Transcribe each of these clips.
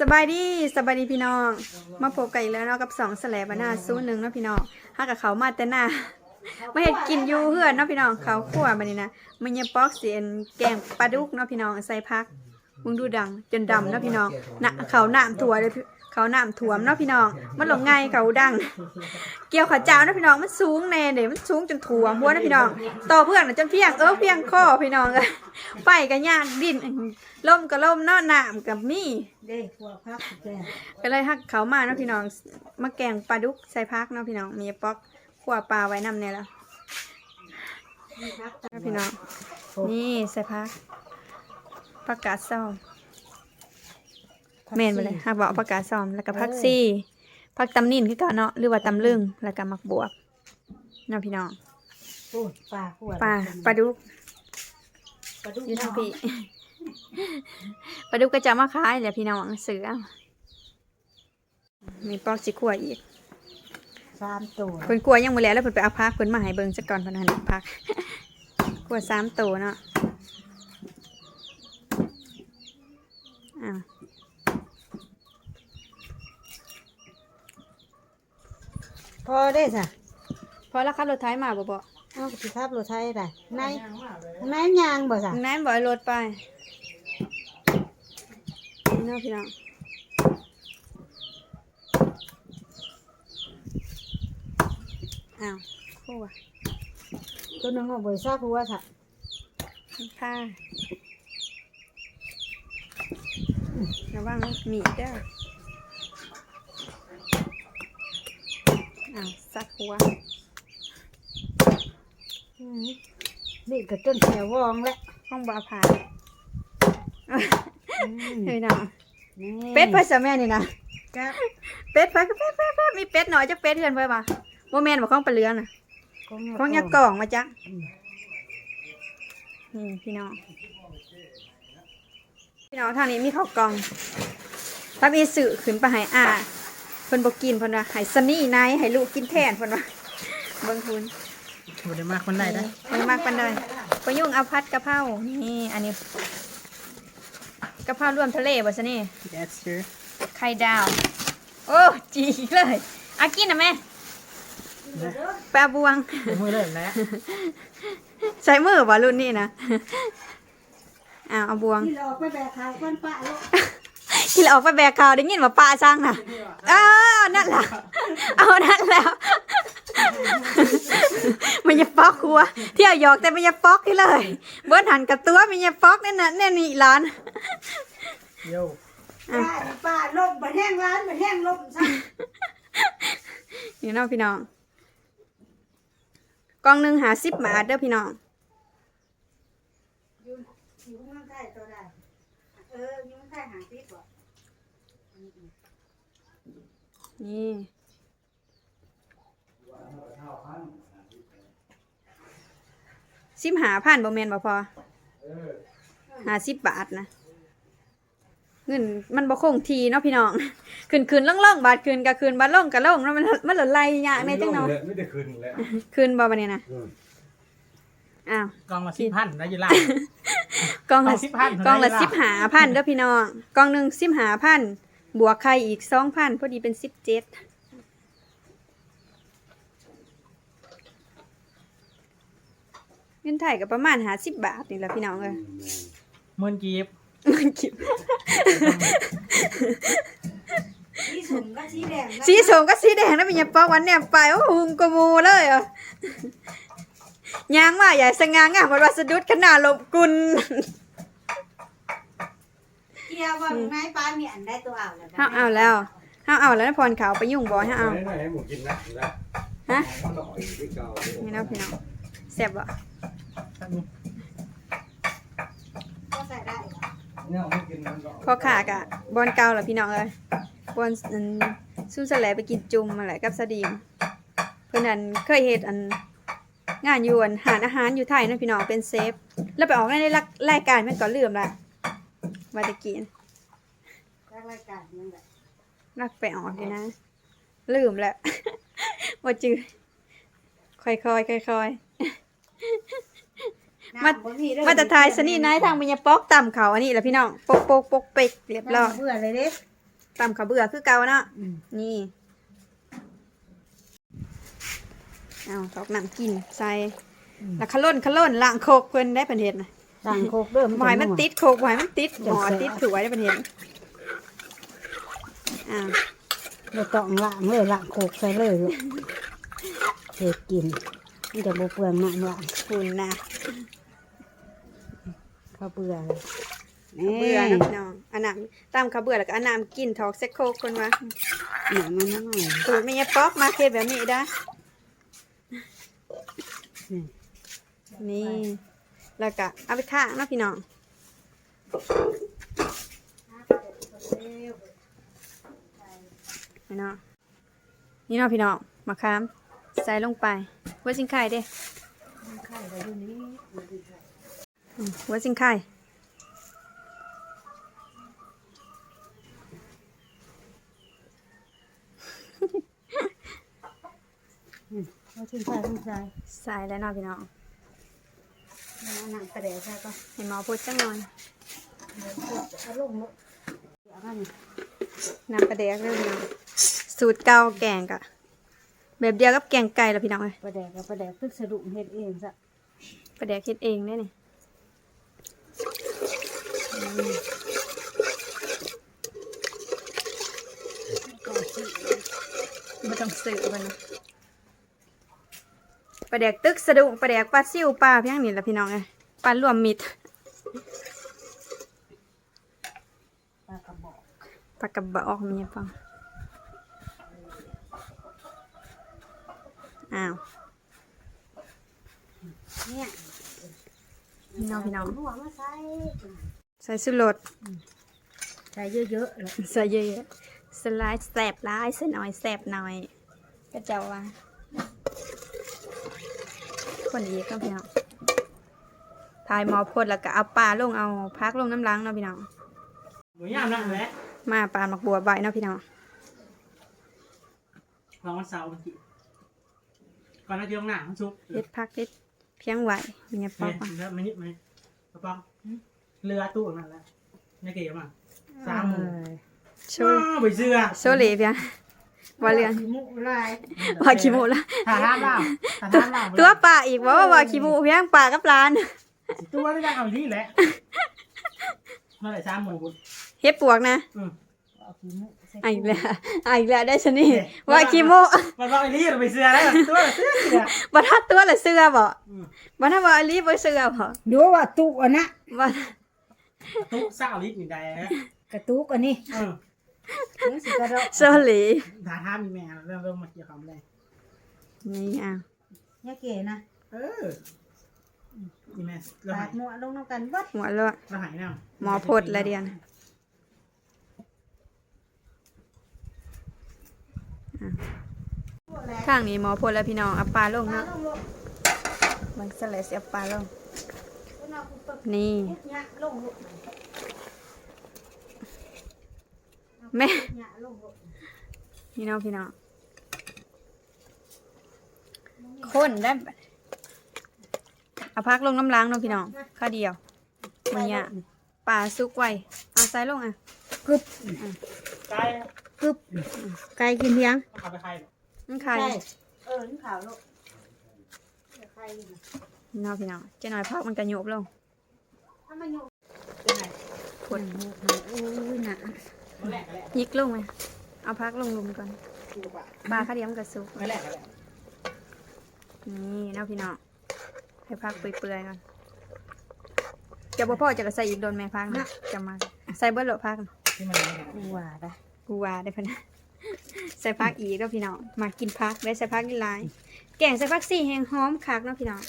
สบายดีสบายดีพี่น้อง มาพบกันอีกแล้วเนาะกับสองแสลบหน้าซู้หนึ่งเนาะพี่น้องฮักกับเขามาแต่หน้ามาเห็ดกินอยู่เฮือนเนาะพี่น้องเขาขั่วมานี่นะมันยังป๊อกเสียนแกงปลาดุกเนาะพี่น้องใส่พักมึงดูดังจนดำเนาะพี่น้องนะเขาหนามถั่วเลยพี่ เขาหนามถ่วมเนาะพี่น้อง มันหลงไงเขาดัง เกี่ยวขาเจ้าเนาะพี่น้องมันสูงแน่เดี๋ยวมันสูงจนถ่วมหัวเนาะพี่น้องต่อเพื่อนน่ะจนเพียงเออเพียงข้อพี่น้องเลยไปกันยากดินล่มก็ล่มเนาะหนามกับมีเด้หัวพักแก่ก็เลยฮักเขามาเนาะพี่น้องมาแกงปลาดุกใส่พักเนาะพี่น้องมีป๊อกขั่วปลาไว้นำเนี่ยแล้วนี่พักเนาะพี่น้องนี่ใส่พักผักกาดซ้อม เมนไปเลยฮักบอกผักกาดซ้อมแล้วก็ผักซี่ผักตำนินคือเก่าเนาะหรือว่าตำลึงแล้วก็มักบวบเนาะพี่น้องปูดปลาขวดปลาปลาดุกปลาดุกอยู่ทางพี่ปลาดุกก็จะมาขายแหละพี่น้องเสือมีป๊อกสิขั่วอีกสามตัวเพิ่นกลัวยังบ่แล้วแล้วเพิ่นไปเอาพักเพิ่นมาให้เบิ่งซะก่อนเพิ่นหันพักกลัวสามตัวเนาะอ้าว พอได้จ้ะพอแล้วขับรถไถมาบ่บ่เอาสิทับรถไทยได้ในในยางบ่จ้ะทางนั้นบ่ให้รถไปนี่เนาะพี่น้องอ้าวโอ้ว่ะตัวนึงเอาบ่ทราบเพราะว่าจ้ะผ้าระวังมีดเด้อ อ้าวสักหัวอืมนี่ก็ต้นแถววองแล้วห้องบาผ่าอืมเฮ้ยน้องนี่เป็ดเพื่อสแม่นี่นะครับเป็ดเพื่อเป็ดเป็ดเป็ดมีเป็ดหน่อยจะเป็ดเพื่อนเพื่อป่ะโมแมนบอกข้องปลาเรือนน่ะของข้องยักษ์กล่องมาจ้ะอืมนี่พี่น้อง พี่น้องทางนี้มีข้าวกล่องถ้ามีสื่อขึ้นไปให้อ่า เพิ่นบอกกินเพิ่นว่าให้สนี่นายให้ลูกกินแทนเพิ่นว่าเบิ่งคุณบ่ได้มากคนใดนะไม่มากปานใดก็ยุ่งเอาพัดกะเพรานี่อันนี้กะเพรารวมทะเลบ่ซะนี่ Yes sir ไข่ดาว โอ้จีกเลยอากินนะแม่ปลาบวงเป็นมือเลยแล้วใช้มือบ่รุ่นนี้นะอ้าวเอาบวง ที่เราออกไปแบกขาวก้นปลาลูก ที่เราออกไปแบกข่าวได้ยินว่าปลาช่างน่ะเออนั่นแหละเอานั่นแล้วมันจะปอกหัวเที่ยวหยอกแต่มันจะปอกที่เลยเบิ้นหันกับตัวมันจะปอกแน่น่ะแน่นี่ร้านโย่ปลาปลาลมบ่แห้งร้านบ่แห้งลมซะนี่เน้องพี่น้องกล่องหนึ่งหาสิบบาทเด้อพี่น้อง อยู่อยู่ข้างใต้ตัวได้เอออยู่ข้างใต้หางติดบ่ นี่สิบหาพันบ่แมนบ่พอหาสิบบาทนะเงินมันบ่คงทีเนาะพี่น้องคืนคืนล่องล่องๆบาทคืนกับคืนบาทล่องกับล่องแล้วมันมันหล่นไหลยากในจังเนาะไม่ได้คืนแล้วคืนบ่บัดนี้นะอืมอ้าวกองละสิบพันนะยีราฟกล่องละกล่อง10,000กล่องละเท่าไหร่ล่ะสิบหาพันเด้อพี่น้องกล่องหนึ่งสิบหาพัน บวกไข่อีกสองพันพอดีเป็นสิบเจ็ดเงินไทยก็ประมาณหาสิบบาทนี่แหละพี่น้องเอ้ยหมื่นกีบมันคิดสีสมก็สีแดงนะสีส้มก็สีแดงแล้วมีหยังปอกวันเนี่ยไปโอ้โหมกระมูเลยอะยางมาใหญ่สง่างามมันว่าสะดุดขนาดลบกุล เกี่ยวว่าไม้ปลาเมียนได้ตัวเอาแล้วห้าเอาแล้วห้าเอาแล้วพรเขาไปยุ่งบอยห้าเอาไหนๆให้หมูกินนะนะฮะต่อยที่เก่านี่เนาะพี่น้องแซ่บบ่ก็ใส่ได้เนี่ยเอาไม่กินมันก็พอขากะบอลเก่าเหรอพี่น้องเอ้ยบอลอันสู้สแลไปกินจุ่มมาแหละกับสดีมเพื่อนอันเคยเฮ็ดอันงานอยู่อันหารอาหารอยู่ไทยเนาะพี่น้องเป็นเซฟ แล้วไปออกในรายการมันก็ลืมละว่าจะกิน รายการนั่นแหละนักไปออกเลยนะ ลืมแล้วว่าจือค่อยๆค่อยๆมามาแต่ทายสนี่นายทางมันยาปอกต่ำเขาอันนี้แหละพี่น้องปกปกปกเปกเรียบร้อยเบื่อเลยเด้ตำข้าวเบื่อคือเก่าเนาะอืมนี่เอาตอกน้ำกินใส่แล้วขะล่นขะล่นล้างโคกเพิ่นได้เพิ่นเฮ็ดนะต่างโคกเด้อหมายมันติดโคกหมายมันติดหมอติดถือไว้ได้เพิ่นเฮ็ด อ่าบ่ต้องล้างเลยล้างโคกใส่เลยลูกเฮ็ดกินมันจะบ่เปลืองน้ำล้างคุณนะข้าวเบื่อเบื่อเนาะพี่น้องอันน้ำตามข้าวเบื่อแล้วก็อันน้ำกินถอกเซ็กโคกคนว่าหนามันน้อยสูตรแม่ยายป๊อกมาเฮ็ดแบบนี้ได้อนี่นี่แล้วก็เอาไปข้างเนาะพี่น้อง นี่เนาะนี่เนาะพี่น้องมะขามใส่ลงไปหัวสิงไข่เด้อืมหัวสิงไข่เอาชิ้นใส่ชิ้นใส่ใส่แล้วเนาะพี่น้องเอาหนังกระเดะใส่ก็ให้หมอพูดจังหน่อยเอาลงลูกเอาอันนี้น้ำปลาแดกเลยพี่น้อง สูตรเก่าแกงกะ แบบเดียวกับแกงไก่แล้วพี่น้องเลยปลาแดกกับปลาแดกพึกสะดุ้งเฮ็ดเองซะปลาแดกคิดเองได้นี่ไม่ต้องซื้อมันนะปลาแดกตึกสะดุ้งปลาแดกปลาซิ่วปลาเพียงนี่แหละพี่น้องเลยปลารวมมิตรปลากระบอกปลากระบอกมีฟัง อ้าวเนี่ยพี่น้องพี่น้องหัวมาใส่ใส่สุรสใส่เยอะๆแล้วใส่เยอะๆสไลด์แสบร้ายใส่น้อยแสบหน่อยก็จะว่าคนอีกเนาะพี่น้องทายหมอพดแล้วก็เอาปลาลงเอาพักลงน้ำล้างเนาะพี่น้องหมูย่างนั่นแหละมาปลาหมักบัวใบเนาะพี่น้องลองวันเสาร์วันที่ ก่อนหน้าเดียวหน้ามันชุกเด็ดพักเด็ดเพียงไหวมีเงี้ยปอเนี่กยว่าแล้วมันนิดไหมกระป๋องเรือตู้นั่นแหละนี่เก๋มาสามหมูโชว์ว้าวไปเสื้อโชว์เหลยเพียงว่าเรื่องขี้มุกลายว่าขี้มูละถ่ายท่าเล่าถ่ายตัวท่าเล่าตัวปลาอีกว่าว่าว่าขี้มูเพียงปลากับปลานตัวนี่ได้เอาที่แหละเมื่อไหร่สามหมูคุณเฮ็ดปวกนะอืมเอาขี้มุกใส่ อะอีกแล้วอะอีกแล้วได้ชนิดว่าขี้มูมันบอกไอ้นี่เราไปเสื้อแล้วตัวเสื้อเสื้อบ่ทัดตัวละเสื้อบ่อืมบ่ทัดว่าอลีบ่เสื้อบ่ดูว่าตุกอันนะบ่ตู้เศร้าลิตรนี่ได้ฮะกระตุกอันนี้เออนี่สิกระโดดโซหลีถ่ายท่ามีแม่เริ่มเริ่มมาเกี่ยวกับอะไรนี่อะเนี่ยเก๋นะ เออนี่แม่เราปาหาดยหมวลงน้ำกันเบัดหัวเลอะเราหายแน่หมอพดละเดียน ข้างนี้หมอพดแล้วพี่น้องเอาปลาลงเนาะมันสลัดเสียปลาลงนี่เนี่ แม่ พี่น้องพี่น้องคนได้เอาพักลงน้ำล้างเนาะพี่น้องข้าเดียวมันเนี่ยปลาซุกไว้ เอาใส่ลงอะกึบตาย กึบไก่กินเพียงเอาไปใครมันไข่เออนี่ขาวลูกไข่นี่นะพี่น้องพี่น้องเจะหน่อยพักมันกระยุบลงถ้ามันอยู่เป็นไงพดโอ้ยน่ะไม่แหลกกันแหละยิกลงไหมเอาพักลงลุมก่อนกูกระบะปลาข้าวเดียวมันกระซุกไม่แหลกกันแหละนี่เนาะพี่น้องให้พักเปื่อยๆก่อนจะบ่พ่อจะกระใส่อีกโดนแม่พักนะจะมาใส่เบิร์ดโหลดพักนะที่มันไม่แหลกกูว่าได้ กูว่าได้พะนะใส่พักอีกแล้วพี่น้องมากินพักได้ใส่พักนี่หลายแกงใส่พักสี่แหงหอมคักเนาะพี่น้อง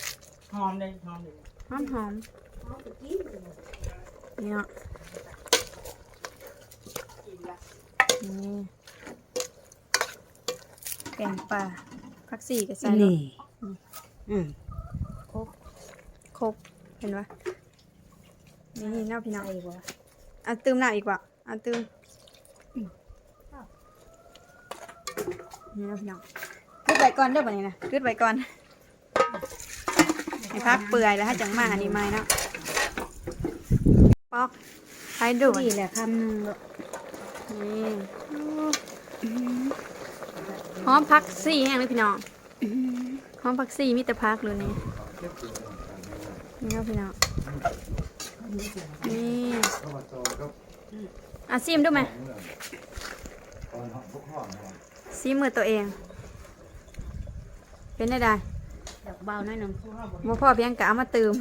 หอมเลยหอมเลยหอมหอมนี่เนาะนี่แกงปลาพักสี่ก็ใส่ลงนี่อืมครบเห็นปะนี่เนาะพี่น้องใส่บ่เอาตืมหน้าอีกว่ะเอาตืม นี่เนาะพี่น้องกึดไว้ก่อนเด้อบัดนี้นะกึดไว้ก่อนให้พักเปื่อยแล้วให้จังมาอันนี้ไม่เนาะปอกใช้ดูนี่แหละคำหนึงลูกนี่หอมพักซี่แห้งเลยพี่น้องหอมพักซี่มีแต่พักเลยนี่นี่ครับพี่น้องนี่เข้ามาจอก็อะซิมดูไหม ตอนห้องทุกห้องนะครับซิมมือตัวเอง เป็นได้ได้ดอกเบาหน่อยหนึงบ่พ่อเพียงกะเอามาเติม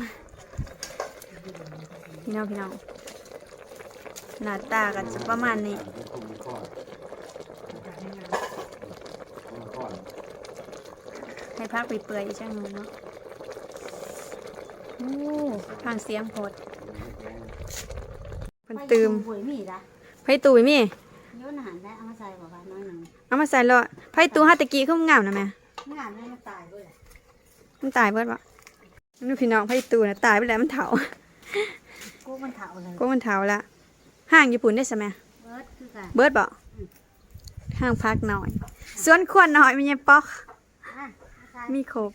พี่น้องพี่น้องหน้าตาก็จะประมาณนี้เป็นกลุ่มก้อนก้อนให้พักไปเปื่อยๆอีกจังหนึ่งเนาะโอ้ฟังเสียงโพดเพิ่นตืมหวยมีละไผตูยมี โยนอาหารได้เอามาใส่บ่ว่าน้อยหนึงเอามาใส่เลยไผตูฮาตะกี้คือมันงามนะแม่งานได้มาตายด้วยแหละมันตายเบิดบ่นี่พี่น้องไผตูน่ะตายไปแล้วมันเฒ่ากูมันเถาเลยก็มันเฒ่าละห้างญี่ปุ่นได้ใช่ไหมเบิดคือกันเบิดบ่ห้างพักหน่อยสวนควรหน่อยมีไงป๊อกอะมาใส่มีครบ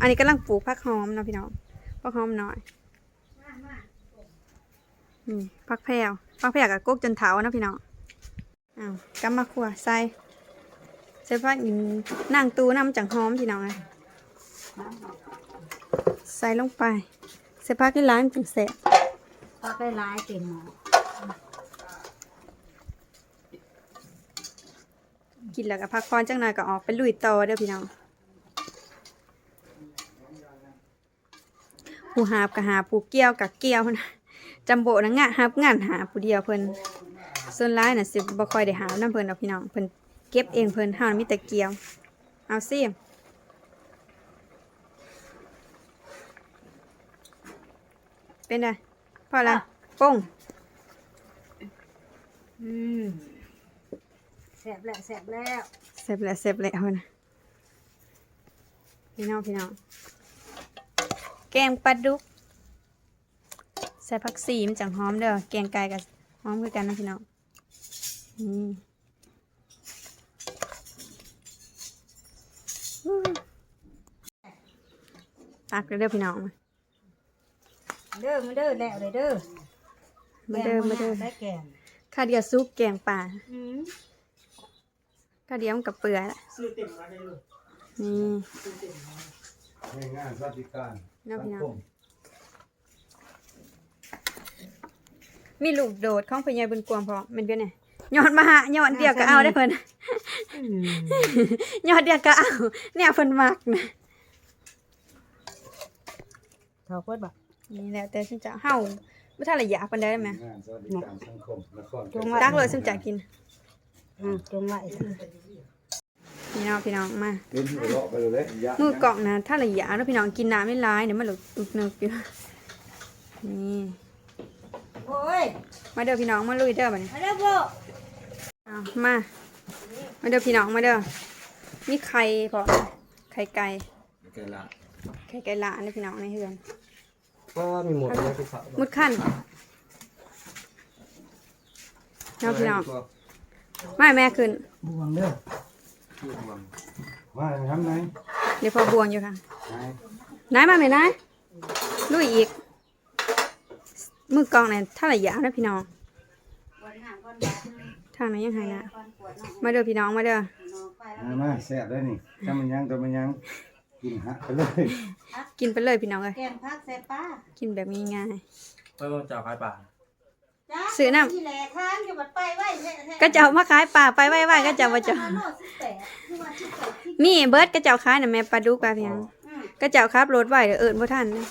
อันนี้กำลังปลูกผักหอมเนาะพี่น้องผักหอมหน่อยมามานี่ผักแพรวผักแพรวกับกกจนเถาเนาะพี่น้อง อ้าวกำมาขัวใส่ใส่ผักอินนั่งตูน้ำจังหอมพี่น้องเลยใส่ลงไปใส่ผักที่ร้านจังแสบก็ไปร้ายเต็มหม้อกินแล้วก็พักผ่อนจังหน่อยก็ออกไปลุยต่อเด้อพี่น้องผู้หาบกับหาผู้เกี่ยวกับเกี่ยวนะจำโบนะงะหาบงานหาผู้เดียวเพิ่น ส่วนร้ายน่ะสิบ่ค่อยได้หาน้ำเพิ่นดอกพี่น้องเพิ่นเก็บเองเพิ่นห้ามีแต่เกี่ยว เอาสิเป็นไงพอละป้งอืมแสบแล้วแสบแล้วเสร็จแล้วเสร็จแล้วนะพี่น้องพี่น้องแกงปลาดุกใส่ผักสีมันจังหอมเด้อแกงไก่กับหอมคือกันนะพี่น้องนี่อู้ ตักเลยเด้อพี่น้องมาเด้อมาเด้อแล้วเลยเด้อมาเด้อมาเด้อได้แกงข้าวเดียวซุปแกงป่าอืมข้าวเดียวมันกับเปลือยละซื้อเต็มมาได้เลยนี่ให้งานสวัสดิการน้องสัพี่งน้องคมมีลูกโดดของพญายบุญกวงพอมันเป็นไง ยอดมาหาย้อนเดียวก็เอาได้เพิ่นอืมยอดเดียวก็เอาเนี่ยเพิ่นมักนะเถาเปิดบ่นี่แหละแต่ฉันจะเฮาบ่ทันละอยากปานใดได้ไหมงานสวัสดิการสังคมนครตักเลยฉันจะกินอ่าจงไว้พี่น้องพี่น้องมาเล่นหัวเราะไปเลยยะมือกล่องนะถ้าละอยากแล้วพี่น้องกินน้ำไม่ร้ายเดี๋ยวมันหลุดอึกนึกอยู่นี่โอ้ยมาเด้อพี่น้องมาลุยเด้อบัดนี้มาเด้อโบเอามา มาเด้อพี่น้องมาเด้อมีไข่พอไข่ไก่แกละไข่ไก่ละนี่พี่น้องในเฮือนก็มีหมดแล้วทุกฝั่งมุดขั้นเนาะพี่น้องไม่แม่ขึ้นบวงเด้อว่าทำไงเดี๋ยวพอบวงอยู่ค่ะไงนายมาไหมนายลุยอีกมือกองเนี่ยถ้าละอยากนะพี่น้อง หนึ่งทางไหนยังไงนะก่อนปวดน้องมาเด้อพี่น้องมาเด้อน้องไปแล้วมามาแซ่บได้นี่ถ้ามันยังตัวมันยังกินฮะไปเลยกินไปเลยพี่น้องเลยแกงพักใส่ป้ากินแบบง่ายไปบนจ่าขายป่าจ้าซื้อน้ำที่แหล่ทางอยู่บัดไปไว้แท้ๆๆก็จะเอามาขายป่าไปไว้ๆก็จะมาจะโน่สิบแปดคือว่าสิบแปดที่มีเบิร์ดก็จะเอาขายน่ะแม่ปลาดุกปลาเพียงอืมก็จะเอาครับรถไว้เดี๋ยวเอิญบ่ทันนะ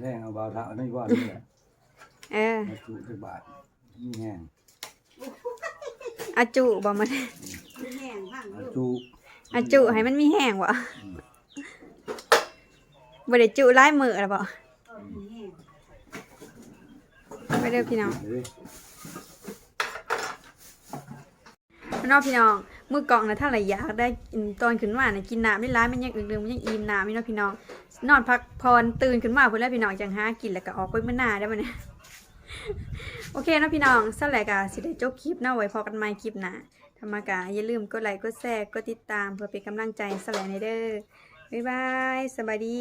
แรงเอาเบาเท้านี่ว่านี่แหละเออมาจุทุกบาทนี่แห้ง อาจุบ่มันมีแห้งพังเอาลูกจุอาจุให้มันมีแห้งวะบ่ได้จุหลายมื้อแล้วบ่ก็มีแห้งไปเด้อพี่น้องเฮ้ยพี่น้องพี่น้องมื้อกล่องนะถ้าไหรอยากได้กินตอนขึ้นมาน่ะกินน้ำได้ร้ายมันยังอึดๆมันยังอิ่มน้ำพี่น้องพี่น้องนอนพักพรตื่นขึ้นมาพุ่นแล้วพี่น้องจังหากินแล้วก็ออกไปมื้อหน้าได้บ่เนี่ย โอเคนะพี่น้องสำหละกะสิได้จบคลิปเนาะไว้พอกันใหม่คลิปหน้าธรรมกะอย่าลืมกดไลค์กดแชร์กดติดตามเพื่อเป็นกำลังใจสำหละในเด้อบ๊ายบายสบายดี